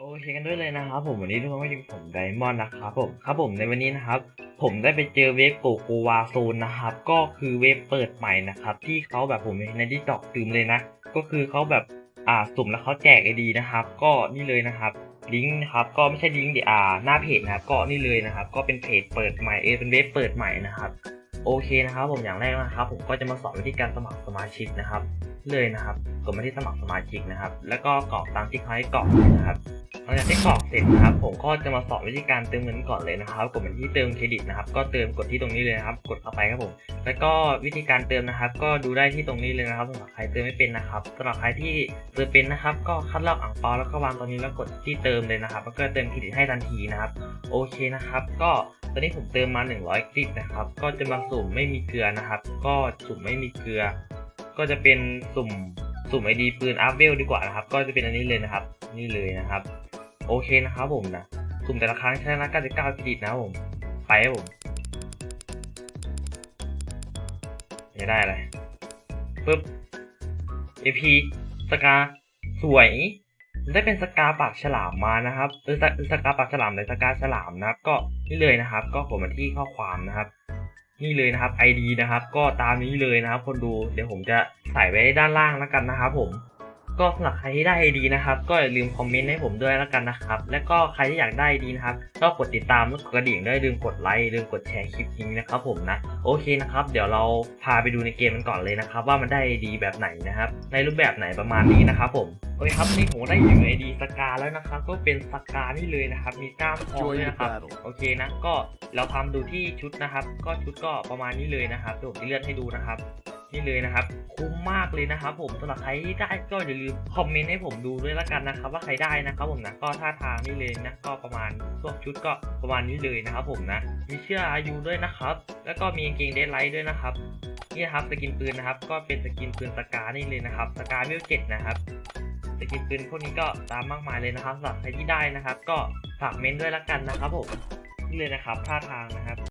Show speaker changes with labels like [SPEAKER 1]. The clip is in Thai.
[SPEAKER 1] โอเคกันด้วยเลยนะครับผมวันนี้ทุกคนก็อยู่กับผมไดมอนด์นะครับผมครับผมในวันนี้นะครับ ผมได้ไปเจอเว็บโกโกวาโซนนะครับ ก็คือเว็บเปิดใหม่นะครับ ที่เขาแบบผมในดิจิตอลตืมเลยนะ ก็คือเขาแบบอ่าสุ่มแล้วเขาแจกไอดีนะครับ ก็นี่เลยนะครับลิงก์นะครับก็ไม่ใช่ลิงก์เดียอ่าหน้าเพจนะครับก็นี่เลยนะครับ ก็เป็นเพจเปิดใหม่เอเป็นเว็บเปิดใหม่นะครับโอเคนะครับ ผมอย่างแรกนะครับ ผมก็จะมาสอนวิธีการสมัครสมาชิกนะครับ เลยนะครับกดมาที่สมัครสมาชิกนะครับ แล้วก็กรอกตามที่เขาให้กรอกนะครับ หลังจากที่กรอกเสร็จนะครับผมก็จะมาสอนวิธีการเติมเงินก่อนเลยนะครับกดไปที่เติมเครดิตนะครับ ก็เติมกดที่ตรงนี้เลยนะครับ กดเข้าไปครับผม แล้วก็วิธีการเติมนะครับ ก็ดูได้ที่ตรงนี้เลยนะครับสำหรับใครเติมไม่เป็นนะครับสำหรับใครที่เติมเป็นนะครับ ก็คัดลอกอ่างเปาแล้วก็วางตรงนี้แล้วกดที่เติมเลยนะครับแล้วก็เติมเครดิตให้ทันทีนะครับ โอเคนะครับ ก็ตอนนี้ผมเติมมา 100คลิปนะครับ ก็จะมาสุ่มไม่มีเกลือนะครับ ก็สุ่มไม่มีเกลือ ก็จะเป็นสุ่มสุ่มไอดีปืนอัพเวลดีกว่านะครับ ก็จะเป็นอันนี้เลยนะครับ นี่เลยนะครับ โอเคนะครับผมนะสุ่มแต่ละครั้งชนะ99เครดิตนะครับผม ไปครับผมจะได้อะไรปึ๊บ AP สกา สวย ได้เป็นสกาปากฉลามมานะครับเออสสกาปากฉลามเลยสกาฉลามนะครับ ก็นี่เลยนะครับ ก็กดมาที่ข้อความนะครับ นี่เลยนะครับ ID นะครับ ก็ตามนี้เลยนะครับ คนดูเดี๋ยวผมจะใส่ไว้ด้านล่างแล้วกันนะครับผม ก็สำหรับใครที่ได้ ID นะครับ ก็อย่าลืมคอมเมนต์ให้ผมด้วยแล้วกันนะครับ และก็ใครที่อยากได้ ID นะครับก็กดติดตามและกดกระดิ่งด้วยลืมกดไลค์ลืมกดแชร์คลิปนี้นะครับผมนะโอเคนะครับ เดี๋ยวเราพาไปดูในเกมกันก่อนเลยนะครับ ว่ามันได้ ID แบบไหนนะครับ ในรูปแบบไหนประมาณนี้นะครับผมโอเคครับนี่ผมได้อยู่ ID สกาแล้วนะครับ ก็เป็นสกานี่เลยนะครับ มีกล้ามทอง
[SPEAKER 2] Join
[SPEAKER 1] ด้วย
[SPEAKER 2] the
[SPEAKER 1] นะครับ
[SPEAKER 2] battle
[SPEAKER 1] โอเคนะก็เราทำดูที่ชุดนะครับ ก็ชุดก็ประมาณนี้เลยนะครับเดี๋ยวผมจะเลื่อนให้ดูนะครับ นี่เลยนะครับ คุ้มมากเลยนะครับ ผมสำหรับใครที่ได้ก็อย่าลืมคอมเมนต์ให้ผมดูด้วยละกันนะครับ ว่าใครได้นะครับ ผมนะก็ท่าทางนี่เลยนะก็ประมาณพวกชุดก็ประมาณนี้เลยนะครับ ผมนะมีเชือกอายุด้วยนะครับ แล้วก็มีเกงเดดไลท์ด้วยนะครับนี่ครับสกินปืนนะครับ ก็เป็นสกินปืนสกานี่เลยนะครับสกาเวลเจ็ดนะครับสกินปืนพวกนี้ก็ตามมากมายเลยนะครับสำหรับใครที่ได้นะครับ ก็ฝากเมนต์ด้วยละกันนะครับผมนี่เลยนะครับท่าทางนะครับ